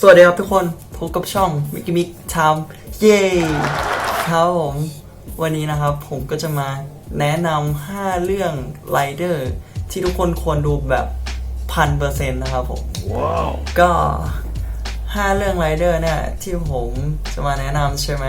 สวัสดีครับทุกคนพบกับช่องมิกมิกทามเย้ครับผม วันนี้นะครับผมก็จะมาแนะนำ5เรื่องไรเดอร์ที่ทุกคนควรดูแบบพันเปอร์เซ็นต์นะครับผมว้าวก็ 5 เรื่องไรเดอร์เนี่ย ที่ผมจะมาแนะนำใช่ไหม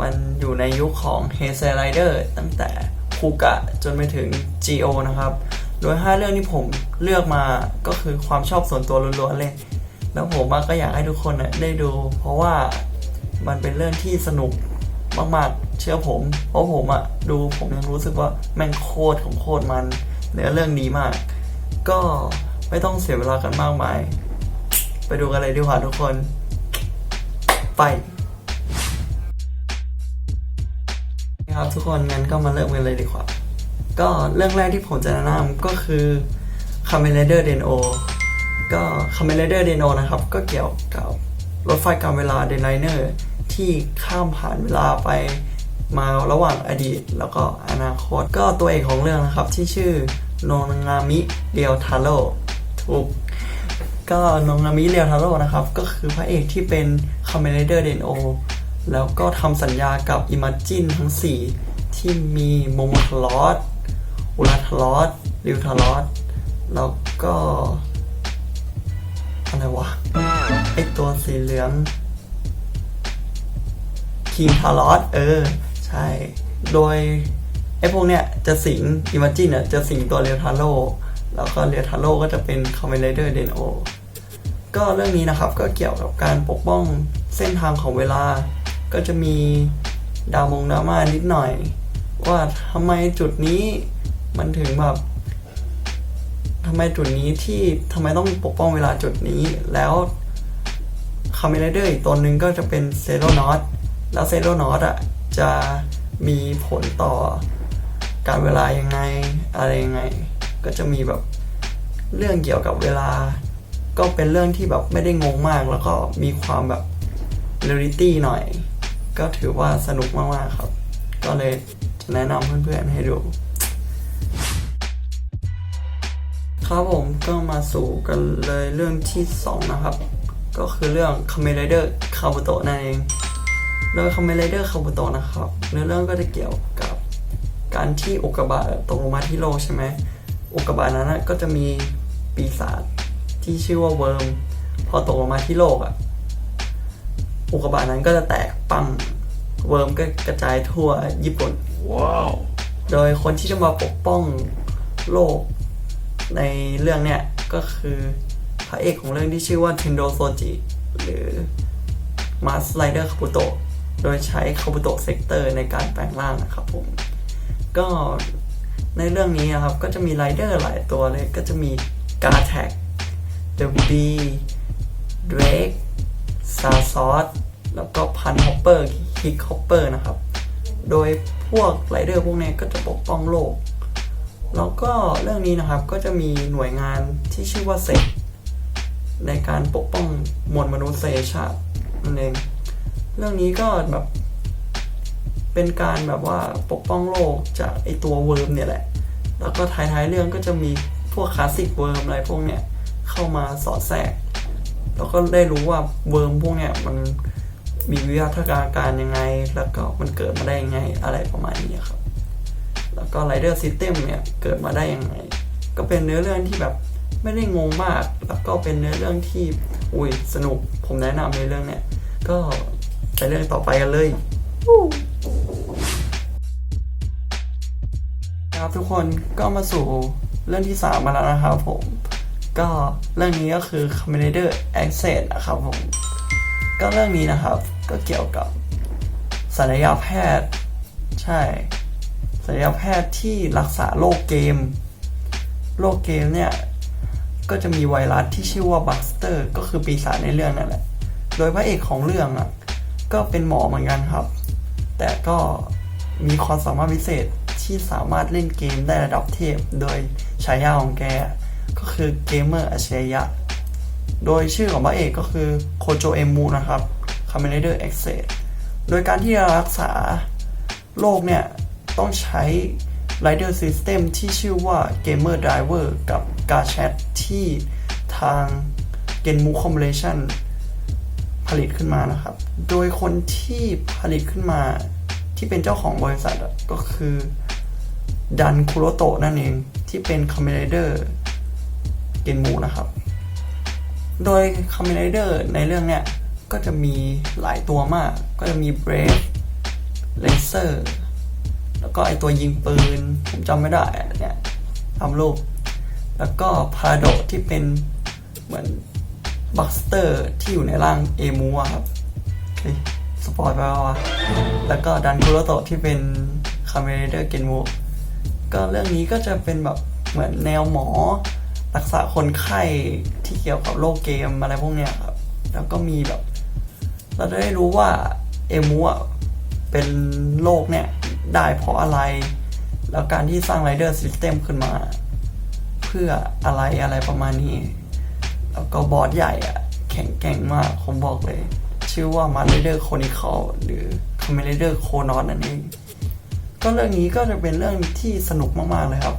มันอยู่ในยุคของเฮเซไรเดอร์ตั้งแต่คูกะจนไปถึง GO นะครับ โดย 5 เรื่องที่ผมเลือกมาก็คือความชอบส่วนตัวล้วนๆเลย แล้วผมก็อยากให้ทุกคนน่ะได้ดู เพราะว่ามันเป็นเรื่องที่สนุกมากๆ เชื่อผม เพราะผมอะดูผมยังรู้สึกว่าแม่งโคตรของโคตรมันเนื้อเรื่องดีมาก ก็ไม่ต้องเสียเวลากันมากมาย ไปดูกันเลยดีกว่าทุกคน ไปครับทุกคนงั้นก็มาเริ่มกันเลยดีกว่า ก็เรื่องแรกที่ผมจะแนะนำก็คือ Kamen Rider Deno ก็ Kamen Rider Deno นนะครับ ก็เกี่ยวกับรถไฟการเวลาเดนไลเนอร์ที่ข้ามผ่านเวลาไปมาระหว่างอดีต แล้วก็อนาคต ก็ตัวเอกของเรื่องนะครับที่ชื่อโนงามิเดียวทาโร่ถูกก็นงนามิเรียวทาโร่นะครับ ก็คือพระเอกที่เป็นคาเมเ r เดอร์เดนโอแล้วก็ทำสัญญากับอิมาจินทั้ง 4 ที่มีโมโมทลอสอุราทลอสริวทลอสแล้วก็ อะไรวะไอตัวสีเหลืองคีมทารอสเออ ใช่ โดยไอพวกเนี้ยจะสิงอิมาจินอะจะสิงตัวเรียวทาโร่แล้วก็เรียวทาโร่ก็จะเป็นคอมเมนเดอร์เดนโอก็เรื่องนี้นะครับก็เกี่ยวกับการปกป้องเส้นทางของเวลา ก็จะมีดาวมงดราม่านิดหน่อย ว่าทำไมจุดนี้มันถึงแบบ ทำไมจุดนี้ที่ทำไมต้องปกป้องเวลาจุดนี้ แล้วคาเมนเดอร์อีกตัวหนึ่งก็จะเป็นเซโรนอตแล้วเซโรนอตอะจะมีผลต่อการเวลายังไงอะไรยังไง ก็จะมีแบบเรื่องเกี่ยวกับเวลา ก็เป็นเรื่องที่แบบไม่ได้งงมาก แล้วก็มีความแบบเรียลิตี้หน่อย ก็ถือว่าสนุกมากๆครับ ก็เลยจะแนะนำเพื่อนๆให้ดู ครับผมก็มาสู่กันเลยเรื่องที่ 2 นะครับ ก็คือเรื่อง k a m e n Rider Kabuto นั่นเองโดย k a m e n Rider Kabuto นะครับเนื้อเรื่องก็จะเกี่ยวกับการที่อุกกาบาตตกลงมาที่โลกใช่ไหมอุกกาบาตนั้นนะก็จะมีปีศาจที่ชื่อว่าเวิร์มพอตกลงมาที่โลกอะอุกกาบาตนั้นก็จะแตกปั้มเวิร์มก็กระจายทั่วญี่ปุ่นว้าวโดยคนที่จะมาปกป้องโลก ในเรื่องเนี้ยก็คือพระเอกของเรื่องที่ชื่อว่าเทนโดโซจิหรือมาสไลเดอร์คาบุโตะโดยใช้คาบุโตะเซกเตอร์ในการแปลงร่างนะครับผม ก็ในเรื่องนี้นะครับก็จะมีไรเดอร์หลายตัวเลย ก็จะมีกาแท็กเดอะบีเดรกซาซอสแล้วก็พันฮอปเปอร์คิกฮอปเปอร์นะครับ โดยพวกไรเดอร์พวกนี้ก็จะปกป้องโลก แล้วก็เรื่องนี้นะครับก็จะมีหน่วยงานที่ชื่อว่าเซกในการปกป้องมวลมนุษยชาตินั่นเอง เรื่องนี้ก็แบบเป็นการแบบว่าปกป้องโลกจากไอตัวเวิร์มเนี่ยแหละ แล้วก็ท้ายๆเรื่องก็จะมีพวกคลาสสิกเวิร์มอะไรพวกเนี้ยเข้ามาสอดแทรก แล้วก็ได้รู้ว่าเวิร์มพวกเนี้ยมันมีวิวัฒนาการยังไง แล้วก็มันเกิดมาได้ยังไงอะไรประมาณนี้ครับ แล้วก็ Rider System เนี่ยเกิดมาได้ยังไง ก็เป็นเนื้อเรื่องที่แบบไม่ได้งงมาก แล้วก็เป็นเนื้อเรื่องที่อุ้ยสนุกผมแนะนำในเรื่องเนี้ยก็ไปเรื่องต่อไปกันเลยครับทุกคนก็มาสู่เรื่องที่ 3 มาแล้วนะครับผม ก็เรื่องนี้ก็คือ c o m m a n d e r Access นะครับผม ก็เรื่องนี้นะครับก็เกี่ยวกับศัลยแพทย์ ใช่ ศัลยแพทย์ที่รักษาโรคเกม โรคเกมเนี่ย ก็จะมีไวรัสที่ชื่อว่าบัคสเตอร์ ก็คือปีศาจในเรื่องนั่นแหละ โดยพระเอกของเรื่องอะ ก็เป็นหมอเหมือนกันครับ แต่ก็มีความสามารถพิเศษที่สามารถเล่นเกมได้ระดับเทพ โดยฉายาของแก ก็คือเกมเมอร์อัจฉริยะ โดยชื่อของพระเอกก็คือโคโจเอมูนะครับ c o m m a n d e r Access โดยการที่จะรักษาโรคเนี่ย ต้องใช้ Rider System ที่ชื่อว่า Gamer Driver กับ g a c h e t ที่ทาง Genmu Combination ลิตขึ้นมานะครับ โดยคนที่ผลิตขึ้นมาที่เป็นเจ้าของบริษัทก็คือดันคุโรโตะนั่นเองที่เป็นคอมเมนเดอร์เกนมูนะครับ โดยคอมเมนเดอร์ในเรื่องเนี้ยก็จะมีหลายตัวมาก ก็จะมีเบรฟเลเซอร์ แล้วก็ไอตัวยิงปืน ผมจำไม่ได้เนี่ยทำรูป แล้วก็พาราโดที่เป็นเหมือนบัคสเตอร์ที่อยู่ในร่างเอมูอะครับเฮ้ยสปอยไปแล้ววะแล้วก็ดันคุโรโตะที่เป็นคาเมเดอร์เกนมูก็เรื่องนี้ก็จะเป็นแบบเหมือนแนวหมอ รักษาคนไข้ที่เกี่ยวกับโรคเกมอะไรพวกเนี้ยครับ แล้วก็มีแบบ เราจะได้รู้ว่าเอมูอะเป็นโรคเนี่ย ได้เพราะอะไร แล้วการที่สร้างไรเดอร์ซิสเต็มขึ้นมา เพื่ออะไรอะไรประมาณนี้ แล้วก็บอสใหญ่อะแข็งแกร่งมาก ผมบอกเลย ชื่อว่ามา r เดอร์โคนิคอลหรือคอมเมเดอร์โคนอนนั่นเองก็เรื่องนี้ก็จะเป็นเรื่องที่สนุกมากๆเลยครับ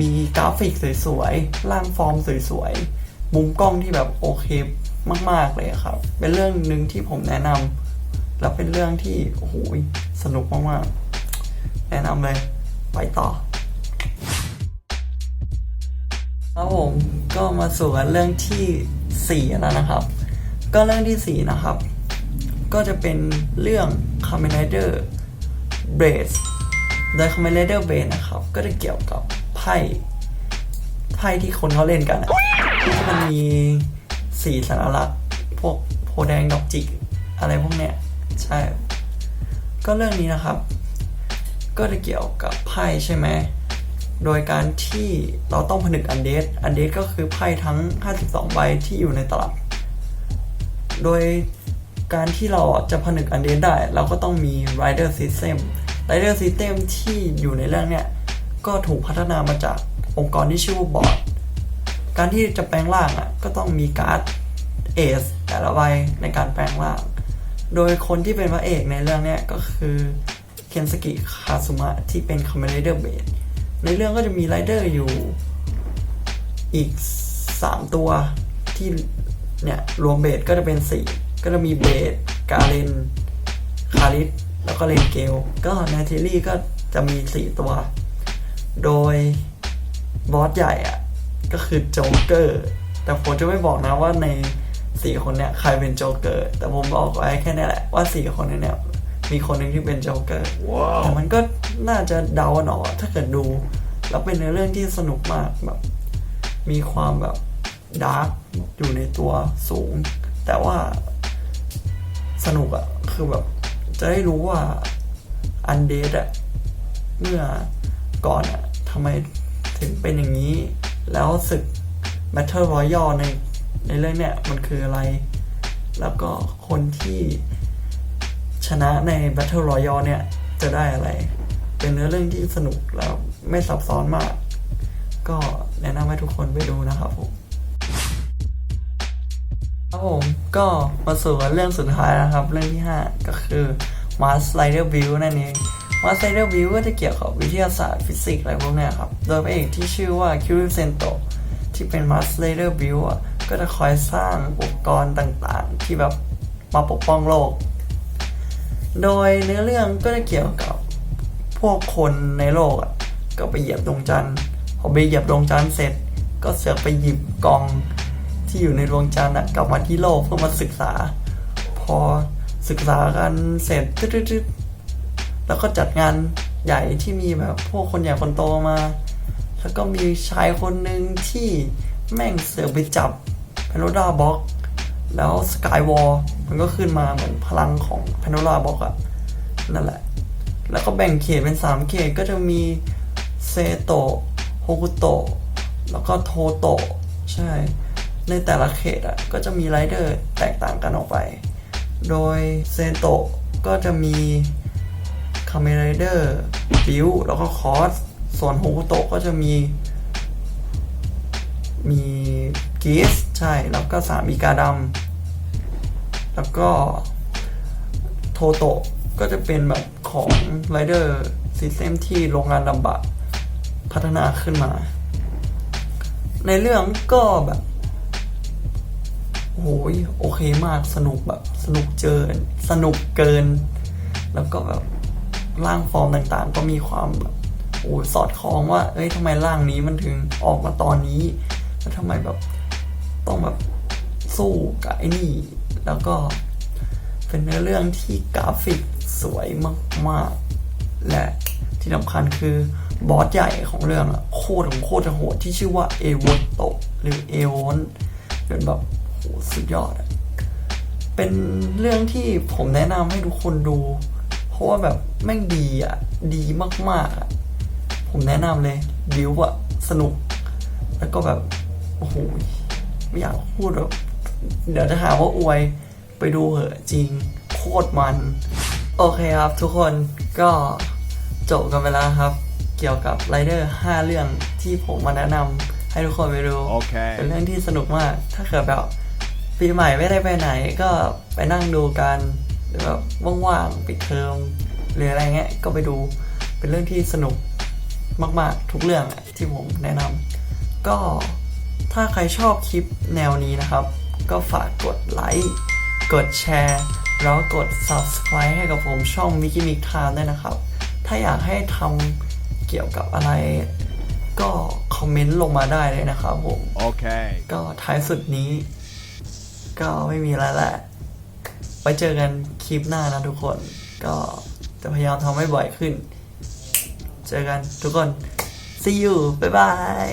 มีกราฟิกสวยๆ ร่างฟอร์มสวยๆ มุมกล้องที่แบบโอเคมาก ๆเลยครับ เป็นเรื่องหนึ่งที่ผมแนะนำแล้วเป็นเรื่องที่โอ้โหสนุกมากๆ แนะนำเลย ไปต่อครับผมก็มาสู่กันเรื่องที่สี่แล้วนะครับ ก็เรื่องที่สี่นะครับ ก็จะเป็นเรื่อง c o m m a n d e r b r a c e โดย c o m m a n d e r b r a c e นะครับ ก็จะเกี่ยวกับไพ่ไพ่ที่คนเขาเล่นกันที่มันมีสีสัญลักษณ์พวกโพแดงดอกจิกอะไรพวกเนี้ยใช่ ก็เรื่องนี้นะครับ ก็จะเกี่ยวกับไพ่ใช่ไหม โดยการที่เราต้องผนึกอันเดสอันเดสก็คือไพ่ทั้ง 52 ใบที่อยู่ในตลับ โดยการที่เราจะผนึกอันเดสได้ เราก็ต้องมี Rider System Rider System ที่อยู่ในเรื่องเนี้ยก็ถูกพัฒนามาจากองค์กรที่ชื่อว่าบอร์ด การที่จะแปลงร่างอะก็ต้องมีการ์ดเอสแต่ละใบในการแปลงร่าง โดยคนที่เป็นพระเอกในเรื่องเนี้ยก็คือ เคนสกิคาซุมะที่เป็นคอมเมดี้เบสในเรื่องก็จะมีไรเดอร์อยู่อีก 3 ตัวที่เนี่ย รวมเบสก็จะเป็น 4 ก็จะมีเบสกาเลนคาริสแล้วก็เลนเกล ก็ในทีรี่ก็จะมี 4 ตัว โดยบอสใหญ่อะก็คือโจ๊กเกอร์ แต่ผมจะไม่บอกนะว่าใน 4 คนเนี่ยใครเป็นโจ๊กเกอร์ แต่ผมบอกไว้แค่นี้แหละว่า 4 คนนี้เนี่ย มีคนหนึ่งที่เป็นโจ๊กเกอร์แต่มันก็น่าจะเดากันออกอะถ้าเกิดดู แล้วเป็นในเรื่องที่สนุกมากแบบ มีความแบบดาร์กอยู่ในตัวสูง แต่ว่าสนุกอะคือแบบ จะได้รู้ว่าอันเดดอะเมื่อก่อนอะทำไมถึงเป็นอย่างนี้ แล้วศึก Battle Royale ในในเรื่องเนี้ยมันคืออะไร แล้วก็คนที่ ชนะใน Battle Royale เนี่ย จะได้อะไร เป็นเนื้อเรื่องที่สนุกแล้วไม่ซับซ้อนมาก ก็แนะนำให้ทุกคนไปดูนะครับผมครับผมก็มาสู่เรื่องสุดท้ายนะครับ เรื่องที่ 5 ก็คือ Mars Rider View นั่นเอง Mars Rider View ก็จะเกี่ยวกับวิทยาศาสตร์ฟิสิกส์อะไรพวกนี้ครับ โดยพระเอกที่ชื่อว่าคิวริเซนโตที่เป็น Mars Rider View อะก็จะคอยสร้างอุปกรณ์ต่างๆ ที่แบบมาปกป้องโลก โดยเนื้อเรื่องก็จะเกี่ยวกับพวกคนในโลกอะก็ไปเหยียบดวงจันทร์พอไปเหยียบดวงจันทร์เสร็จ ก็เสือกไปหยิบกองที่อยู่ในดวงจันทร์กลับมาที่โลกเพื่อมาศึกษา พอศึกษากันเสร็จตึ๊ดๆแล้วก็จัดงานใหญ่ที่มีแบบพวกคนใหญ่คนโตมา แล้วก็มีชายคนหนึ่งที่แม่งเสือกไปจับพนโ o ดาบ็อก แล้วสกายวอลมันก็ขึ้นมาเหมือนพลังของพนโ o ดาบ็อกอะนั่นแหละ แล้วก็แบ่งเขตเป็นสามเขตก็จะมีเซโตะโฮกุโตะแล้วก็โทโตะใช่ ในแต่ละเขตอะก็จะมีไรเดอร์แตกต่างกันออกไป โดยเซโตะก็จะมีคาเมไรเดอร์บิวแล้วก็คอสส่วนโฮกุโตะก็จะมี มีกีสใช่ แล้วก็สามีกาดำ แล้วก็โทโตก็จะเป็นแบบของไรเดอร์ซิสเต็มที่โรงงานดับบะพัฒนาขึ้นมา ในเรื่องก็แบบโอ้โหโอเคมากสนุกแบบสนุกเจินสนุกเกิน แล้วก็แบบร่างฟอร์มต่างๆ ก็มีความแบบโอ้ยสอดคล้องว่า เอ้ยทำไมร่างนี้มันถึงออกมาตอนนี้ แล้วทำไมแบบต้องแบบสู้กับไอ้นี่ แล้วก็เป็นเนื้อเรื่องที่กราฟิกสวยมากๆ และที่สำคัญคือบอสใหญ่ของเรื่องอะโคตรของโคตรโหดที่ชื่อว่าเอวอนโตหรือเอวอนเป็นแบบโหสุดยอดอะเป็นเรื่องที่ผมแนะนำให้ทุกคนดู เพราะว่าแบบแม่งดีอะดีมากๆอะผมแนะนำเลยบิวอะสนุก แล้วก็แบบ โอ้โหไม่อยากพูดแบบ เดี๋ยวจะหาว่าอวยไปดูเหอะจริงโคตรมัน โอเคครับทุกคนก็จบกันไปแล้วครับ เกี่ยวกับไรเดอร์5เรื่องที่ผมมาแนะนำให้ทุกคนไปดูโอเคเป็นเรื่องที่สนุกมาก ถ้าเกิดแบบปีใหม่ไม่ได้ไปไหนก็ไปนั่งดูกันหรือแบบว่างๆปิดเทอมหรืออะไรเงี้ยก็ไปดูเป็นเรื่องที่สนุกมากๆ ทุกเรื่องอะที่ผมแนะนำก็ถ้าใครชอบคลิปแนวนี้นะครับ ก็ฝากกดไลค์ กดแชร์ แล้วกด subscribe ให้กับผมช่อง Mickey Mick Time ด้วยนะครับ ถ้าอยากให้ทำเกี่ยวกับอะไร ก็คอมเมนต์ลงมาได้เลยนะครับผม Okay. ก็ท้ายสุดนี้ ก็ไม่มีอะไรแหละไปเจอกันคลิปหน้านะทุกคน ก็จะพยายามทำให้บ่อยขึ้น เจอกันทุกคน see you บ๊ายบาย